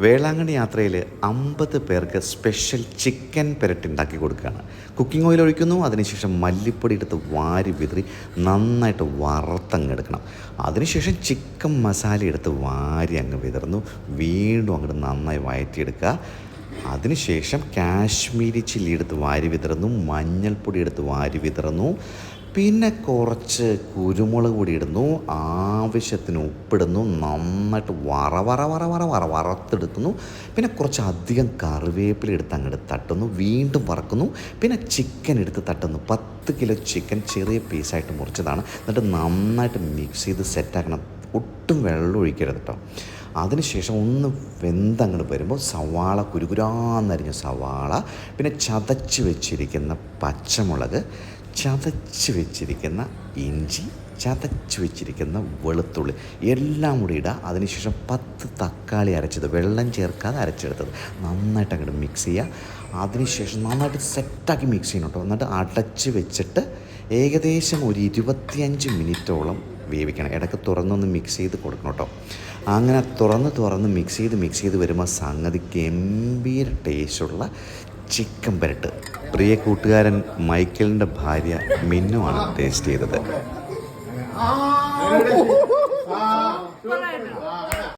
വേളാങ്കണ്ണി യാത്രയിൽ അമ്പത് പേർക്ക് സ്പെഷ്യൽ ചിക്കൻ പെരട്ട് ഉണ്ടാക്കി കൊടുക്കുകയാണ്. കുക്കിംഗ് ഓയിൽ ഒഴിക്കുന്നു അതിനുശേഷം മല്ലിപ്പൊടി എടുത്ത് വാരി വിതറി നന്നായിട്ട് വറുത്തങ്ങ് എടുക്കണം. അതിനുശേഷം ചിക്കൻ മസാല എടുത്ത് വാരി അങ്ങ് വിതറുന്നു. വീണ്ടും അങ്ങോട്ട് നന്നായി വഴറ്റിയെടുക്കുക അതിനുശേഷം കാശ്മീരി ചില്ലി എടുത്ത് വാരി വിതറുന്നു മഞ്ഞൾപ്പൊടി എടുത്ത് വാരി വിതറുന്നു പിന്നെ കുറച്ച് കുരുമുളക് പൊടി ഇടുന്നു ആവശ്യത്തിന് ഉപ്പിടുന്നു നന്നായിട്ട് വറ വറ വറ വറ വറ വറുത്തെടുക്കുന്നു പിന്നെ കുറച്ച് അധികം കറിവേപ്പില എടുത്ത് അങ്ങോട്ട് തട്ടുന്നു വീണ്ടും വറക്കുന്നു പിന്നെ ചിക്കൻ എടുത്ത് തട്ടുന്നു. പത്ത് കിലോ ചിക്കൻ ചെറിയ പീസായിട്ട് മുറിച്ചതാണ്. എന്നിട്ട് നന്നായിട്ട് മിക്സ് ചെയ്ത് സെറ്റാക്കണം ഒട്ടും വെള്ളം ഒഴിക്കരുത് കേട്ടോ അതിനുശേഷം ഒന്ന് വെന്തങ്ങോട്ട് വരുമ്പോൾ സവാള കുരുകുരാന്നരിഞ്ഞ സവാള പിന്നെ ചതച്ച് വെച്ചിരിക്കുന്ന പച്ചമുളക് ചതച്ച് വെച്ചിരിക്കുന്ന ഇഞ്ചി ചതച്ച് വെച്ചിരിക്കുന്ന വെളുത്തുള്ളി എല്ലാം കൂടി ഇടുക അതിനുശേഷം പത്ത് തക്കാളി അരച്ചത് വെള്ളം ചേർക്കാതെ അരച്ചെടുത്തത്. നന്നായിട്ട് അങ്ങോട്ട് മിക്സ് ചെയ്യുക അതിനുശേഷം നന്നായിട്ട് സെറ്റാക്കി മിക്സ് ചെയ്യണം കേട്ടോ എന്നിട്ട് അടച്ച് വെച്ചിട്ട് ഏകദേശം ഒരു ഇരുപത്തിയഞ്ച് മിനിറ്റോളം വേവിക്കണം. ഇടയ്ക്ക് തുറന്നൊന്ന് മിക്സ് ചെയ്ത് കൊടുക്കണം കേട്ടോ അങ്ങനെ തുറന്ന് തുറന്ന് മിക്സ് ചെയ്ത് മിക്സ് ചെയ്ത് വരുമ്പോൾ സംഗതി ഗംഭീര ടേസ്റ്റുള്ള ചിക്കൻ പരട്ട്. പ്രിയ കൂട്ടുകാരൻ മൈക്കിളിന്റെ ഭാര്യ മിന്നുമാണ് ടേസ്റ്റ് ചെയ്തത്.